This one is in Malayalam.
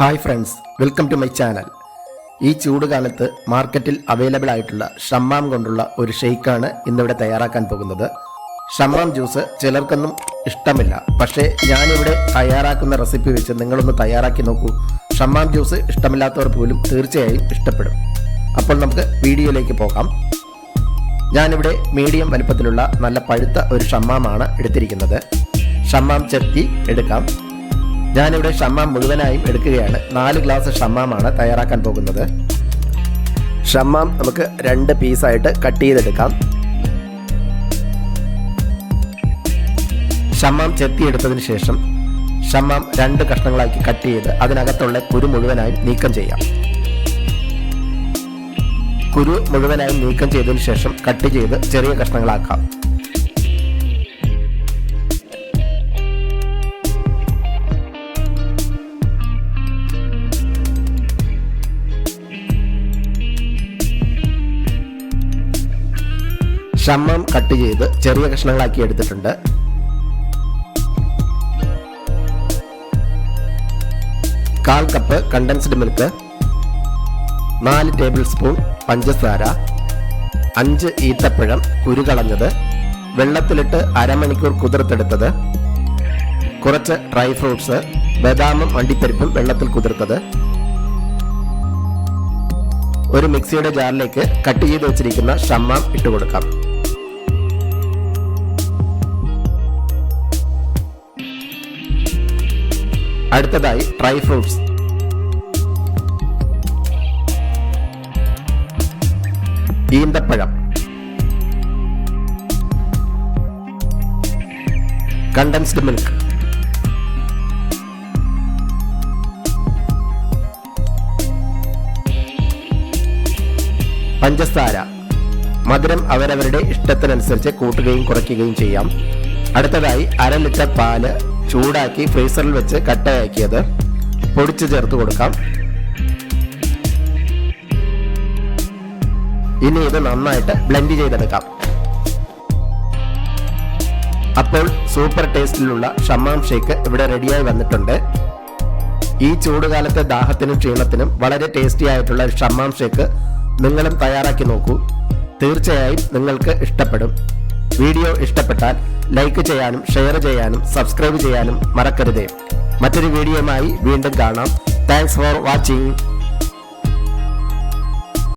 Hi friends welcome to my channel. ഈ ചൂട് ചൂടുകാലത്ത് മാർക്കറ്റിൽ അവൈലബിൾ ആയിട്ടുള്ള ഷമ്മാം കൊണ്ടുള്ള ഒരു ഷെയ്ക്കാണ് ഇന്നിവിടെ തയ്യാറാക്കാൻ പോകുന്നത്. ഷമ്മാം ജ്യൂസ് ചിലർക്കൊന്നും ഇഷ്ടമില്ല. പക്ഷേ ഞാനിവിടെ തയ്യാറാക്കുന്ന റെസിപ്പി വെച്ച് നിങ്ങളൊന്ന് തയ്യാറാക്കി നോക്കൂ. ഷമ്മാം ജ്യൂസ് ഇഷ്ടമില്ലാത്തവർ പോലും തീർച്ചയായും ഇഷ്ടപ്പെടും. അപ്പോൾ നമുക്ക് വീഡിയോയിലേക്ക് പോകാം. ഞാനിവിടെ മീഡിയം വലുപ്പത്തിലുള്ള നല്ല പഴുത്ത ഒരു ഷമ്മാമാണ് എടുത്തിരിക്കുന്നത്. ഷമ്മാം ചെത്തി എടുക്കാം. ഞാനിവിടെ ഷമ്മാം മുഴുവനായും എടുക്കുകയാണ്. നാല് ഗ്ലാസ് ഷമ്മാമാണ് തയ്യാറാക്കാൻ പോകുന്നത്. ഷമ്മാം നമുക്ക് രണ്ട് പീസായിട്ട് കട്ട് ചെയ്തെടുക്കാം. ഷമ്മാം ചെത്തിയെടുത്തതിന് ശേഷം ഷമ്മാം രണ്ട് കഷ്ണങ്ങളാക്കി കട്ട് ചെയ്ത് അതിനകത്തുള്ള കുരു മുഴുവനായും നീക്കം ചെയ്യാം. കുരു മുഴുവനായും നീക്കം ചെയ്തതിന് ശേഷം കട്ട് ചെയ്ത് ചെറിയ കഷ്ണങ്ങളാക്കാം. ഷമ്മം കട്ട് ചെയ്ത് ചെറിയ കഷ്ണങ്ങളാക്കി എടുത്തിട്ടുണ്ട്. കാൽ കപ്പ് കണ്ടൻസ്ഡ് മിൽക്ക് നാല് ടേബിൾ സ്പൂൺ പഞ്ചസാര അഞ്ച് ഈത്തപ്പഴം കുരുകളഞ്ഞത് വെള്ളത്തിലിട്ട് അരമണിക്കൂർ കുതിർത്തെടുത്തത് കുറച്ച് ഡ്രൈ ഫ്രൂട്ട്സ് ബദാമും അണ്ടിപ്പരിപ്പും വെള്ളത്തിൽ കുതിർത്തത്. ഒരു മിക്സിയുടെ ജാറിലേക്ക് കട്ട് ചെയ്ത് വെച്ചിരിക്കുന്ന ഷമ്മാം ഇട്ടുകൊടുക്കാം. അടുത്തതായി ഡ്രൈ ഫ്രൂട്ട്സ്. ഈന്തപ്പഴം. Condensed milk. പഞ്ചസാര. മധുരം അവരവരുടെ ഇഷ്ടത്തിനനുസരിച്ച് കൂട്ടുകയും കുറയ്ക്കുകയും ചെയ്യാം. അടുത്തതായി അര ലിറ്റർ പാൽ ചൂടാക്കി ഫ്രീസറിൽ വെച്ച് കട്ടയാക്കിയത്. പൊടിച്ച് ചേർത്ത് കൊടുക്കാം. ഇനി ഇത് നന്നായിട്ട് ബ്ലെൻഡ് ചെയ്തെടുക്കാം. അപ്പോൾ സൂപ്പർ ടേസ്റ്റിലുള്ള ഷമ്മാം ഷേക്ക് ഇവിടെ റെഡിയായി വന്നിട്ടുണ്ട്. ഈ ചൂടുകാലത്തെ ദാഹത്തിനും ക്ഷീണത്തിനും വളരെ ടേസ്റ്റി ആയിട്ടുള്ള ഒരു ഷമ്മാം ഷേക്ക് നിങ്ങളും തയ്യാറാക്കി നോക്കൂ. തീർച്ചയായും നിങ്ങൾക്ക് ഇഷ്ടപ്പെടും. വീഡിയോ ഇഷ്ടപ്പെട്ടാൽ ലൈക്ക് ചെയ്യാനും ഷെയർ ചെയ്യാനും സബ്സ്ക്രൈബ് ചെയ്യാനും മറക്കരുതേ. മറ്റൊരു വീഡിയോയുമായി വീണ്ടും കാണാം. Thanks for watching